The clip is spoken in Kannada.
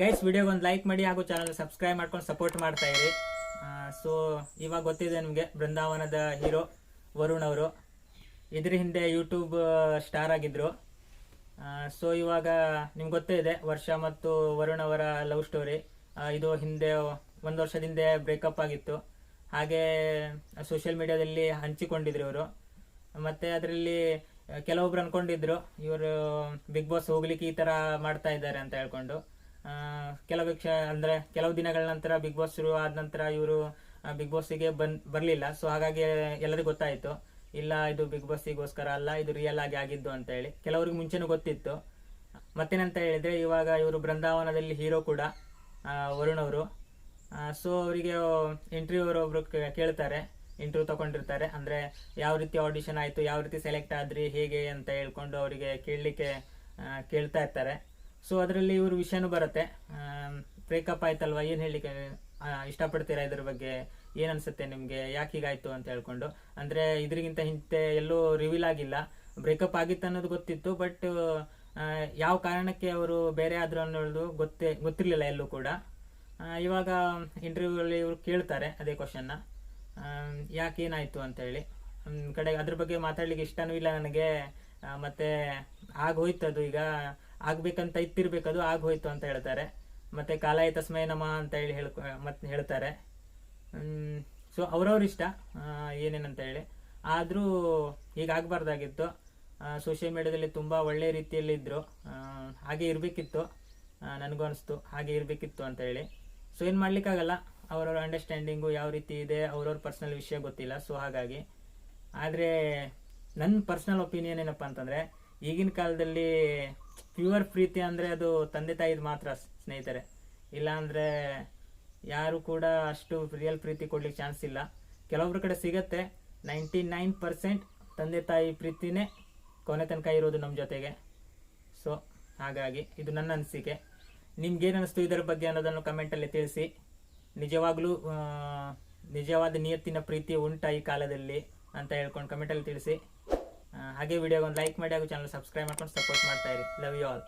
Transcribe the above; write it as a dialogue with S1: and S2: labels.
S1: ಗೈಸ್ ವಿಡಿಯೋಗೆ ಒಂದು ಲೈಕ್ ಮಾಡಿ ಹಾಗೂ ಚಾನಲ್ ಸಬ್ಸ್ಕ್ರೈಬ್ ಮಾಡ್ಕೊಂಡು ಸಪೋರ್ಟ್ ಮಾಡ್ತಾ ಇರಿ. ಸೊ ಇವಾಗ ಗೊತ್ತಿದೆ ನಿಮಗೆ, ಬೃಂದಾವನದ ಹೀರೋ ವರುಣ್ ಅವರು. ಇದ್ರ ಹಿಂದೆ ಯೂಟ್ಯೂಬ್ ಸ್ಟಾರ್ ಆಗಿದ್ರು. ಸೊ ಇವಾಗ ನಿಮ್ಗೆ ಗೊತ್ತೇ ಇದೆ, ವರ್ಷ ಮತ್ತು ವರುಣ್ ಅವರ ಲವ್ ಸ್ಟೋರಿ ಇದು ಹಿಂದೆ ಒಂದು ವರ್ಷದಿಂದ ಬ್ರೇಕಪ್ ಆಗಿತ್ತು. ಹಾಗೆ ಸೋಷಿಯಲ್ ಮೀಡಿಯಾದಲ್ಲಿ ಹಂಚಿಕೊಂಡಿದ್ರು ಇವರು. ಮತ್ತೆ ಅದರಲ್ಲಿ ಕೆಲವೊಬ್ರು ಅನ್ಕೊಂಡಿದ್ರು, ಇವರು ಬಿಗ್ ಬಾಸ್ ಹೋಗ್ಲಿಕ್ಕೆ ಈ ತರ ಮಾಡ್ತಾ ಇದ್ದಾರೆ ಅಂತ ಹೇಳ್ಕೊಂಡು. ಕೆಲವು ಕ್ಷ, ಅಂದರೆ ಕೆಲವು ದಿನಗಳ ನಂತರ ಬಿಗ್ ಬಾಸ್ ಶುರು ಆದ ನಂತರ ಇವರು ಬಿಗ್ ಬಾಸ್ಸಿಗೆ ಬನ್, ಬರಲಿಲ್ಲ. ಸೊ ಹಾಗಾಗಿ ಎಲ್ಲರಿಗೂ ಗೊತ್ತಾಯಿತು. ಇಲ್ಲ, ಇದು ಬಿಗ್ ಬಾಸಿಗೋಸ್ಕರ ಅಲ್ಲ, ಇದು ರಿಯಲ್ ಆಗಿ ಆಗಿದ್ದು ಅಂತ ಹೇಳಿ. ಕೆಲವ್ರಿಗೆ ಮುಂಚೆನೂ ಗೊತ್ತಿತ್ತು. ಮತ್ತೇನಂತ ಹೇಳಿದ್ರೆ, ಇವಾಗ ಇವರು ಬೃಂದಾವನದಲ್ಲಿ ಹೀರೋ ಕೂಡ ವರುಣ್ ಅವರು. ಸೊ ಅವರಿಗೆ ಇಂಟರ್ವ್ಯೂ ಒಬ್ರು ಕೇಳ್ತಾರೆ. ಇಂಟರ್ವ್ಯೂ ತಗೊಂಡಿರ್ತಾರೆ. ಅಂದರೆ ಯಾವ ರೀತಿ ಆಡಿಷನ್ ಆಯಿತು, ಯಾವ ರೀತಿ ಸೆಲೆಕ್ಟ್ ಆದ್ರಿ, ಹೇಗೆ ಅಂತ ಹೇಳ್ಕೊಂಡು ಅವರಿಗೆ ಕೇಳಲಿಕ್ಕೆ ಕೇಳ್ತಾ ಇರ್ತಾರೆ. ಸೊ ಅದರಲ್ಲಿ ಇವ್ರ ವಿಷಯನೂ ಬರುತ್ತೆ. ಬ್ರೇಕಪ್ ಆಯ್ತಲ್ವಾ? ಏನು ಹೇಳಲಿಕ್ಕೆ ಇಷ್ಟಪಡ್ತೀರಾ ಇದ್ರ ಬಗ್ಗೆ? ಏನ್ ಅನ್ಸುತ್ತೆ ನಿಮಗೆ? ಯಾಕೆ ಹೀಗಾಯಿತು ಅಂತ ಹೇಳ್ಕೊಂಡು. ಅಂದ್ರೆ ಇದ್ರಿಗಿಂತ ಹಿಂದೆ ಎಲ್ಲೂ ರಿವೀಲ್ ಆಗಿಲ್ಲ. ಬ್ರೇಕಪ್ ಆಗಿತ್ತು ಅನ್ನೋದು ಗೊತ್ತಿತ್ತು ಬಟ್ ಯಾವ ಕಾರಣಕ್ಕೆ ಅವರು ಬೇರೆ ಆದ್ರೂ ಅನ್ನೋದು ಗೊತ್ತೇ, ಗೊತ್ತಿರಲಿಲ್ಲ ಎಲ್ಲೂ ಕೂಡ. ಇವಾಗ ಇಂಟರ್ವ್ಯೂ ಅಲ್ಲಿ ಇವರು ಕೇಳ್ತಾರೆ ಅದೇ ಕ್ವಶನ್ನ ಯಾಕೆ ಏನಾಯ್ತು ಅಂತ ಹೇಳಿ. ಒಂದ್ ಕಡೆ ಅದ್ರ ಬಗ್ಗೆ ಮಾತಾಡ್ಲಿಕ್ಕೆ ಇಷ್ಟನೂ ಇಲ್ಲ ನನಗೆ. ಮತ್ತೆ ಆಗೋಯ್ತು ಅದು ಈಗ. ಆಗ್ಬೇಕಂತ ಇತ್ತಿರ್ಬೇಕದು ಆಗೋಯ್ತು ಅಂತ ಹೇಳ್ತಾರೆ. ಮತ್ತೆ ಕಾಲಾಯ ತಸ್ಮಯ ನಮ ಅಂತ ಹೇಳಿ ಹೇಳ್ಕೊ ಮತ್ತೆ ಹೇಳ್ತಾರೆ. ಸೊ ಅವ್ರವ್ರ ಇಷ್ಟ ಏನೇನಂತ ಹೇಳಿ. ಆದ್ರೂ ಹೀಗಾಗಬಾರ್ದಾಗಿತ್ತು ಸೋಷಿಯಲ್ ಮೀಡಿಯಾದಲ್ಲಿ ತುಂಬ ಒಳ್ಳೆ ರೀತಿಯಲ್ಲಿ ಇದ್ರು. ಹಾಗೆ ಇರಬೇಕಿತ್ತು. ನನಗೂ ಅನಿಸ್ತು, ಹಾಗೆ ಇರಬೇಕಿತ್ತು ಅಂತ ಹೇಳಿ. ಸೊ ಏನು ಮಾಡಲಿಕ್ಕಾಗಲ್ಲ, ಅವರವ್ರ ಅಂಡರ್ಸ್ಟ್ಯಾಂಡಿಂಗು ಯಾವ ರೀತಿ ಇದೆ, ಅವ್ರವ್ರ ಪರ್ಸನಲ್ ವಿಷಯ ಗೊತ್ತಿಲ್ಲ. ಸೊ ಹಾಗಾಗಿ, ಆದ್ರೆ ನನ್ನ ಪರ್ಸನಲ್ ಒಪಿನಿಯನ್ ಏನಪ್ಪಾ ಅಂತಂದ್ರೆ ಈಗಿನ ಕಾಲದಲ್ಲಿ ಪ್ಯೂರ್ ಪ್ರೀತಿ ಅಂದರೆ ಅದು ತಂದೆ ತಾಯಿದು ಮಾತ್ರ ಸ್ನೇಹಿತರೆ. ಇಲ್ಲಾಂದರೆ ಯಾರು ಕೂಡ ಅಷ್ಟು ರಿಯಲ್ ಪ್ರೀತಿ ಕೊಡ್ಲಿಕ್ಕೆ ಚಾನ್ಸ್ ಇಲ್ಲ. ಕೆಲವೊಬ್ಬರ ಕಡೆ ಸಿಗತ್ತೆ. ನೈಂಟಿ ನೈನ್ ಪರ್ಸೆಂಟ್ ತಂದೆ ತಾಯಿ ಪ್ರೀತಿನೇ ಕೊನೆ ತನಕ ಇರೋದು ನಮ್ಮ ಜೊತೆಗೆ. ಸೊ ಹಾಗಾಗಿ ಇದು ನನ್ನ ಅನಿಸಿಕೆ. ನಿಮ್ಗೇನು ಅನಿಸ್ತು ಇದರ ಬಗ್ಗೆ ಅನ್ನೋದನ್ನು ಕಮೆಂಟಲ್ಲಿ ತಿಳಿಸಿ. ನಿಜವಾಗ್ಲೂ ನಿಜವಾದ ನಿಯತ್ತಿನ ಪ್ರೀತಿ ಉಂಟಾ ಈ ಕಾಲದಲ್ಲಿ ಅಂತ ಹೇಳ್ಕೊಂಡು ಕಮೆಂಟಲ್ಲಿ ತಿಳಿಸಿ. ಹಾಗೆ ವಿಡಿಯೋಗೆ ಒಂದು ಲೈಕ್ ಮಾಡಿ ಹಾಗೂ ಚಾನಲ್ ಸಬ್ಸ್ಕ್ರೈಬ್ ಮಾಡ್ಕೊಂಡು ಸಪೋರ್ಟ್ ಮಾಡ್ತಾ ಇರಿ. Love you all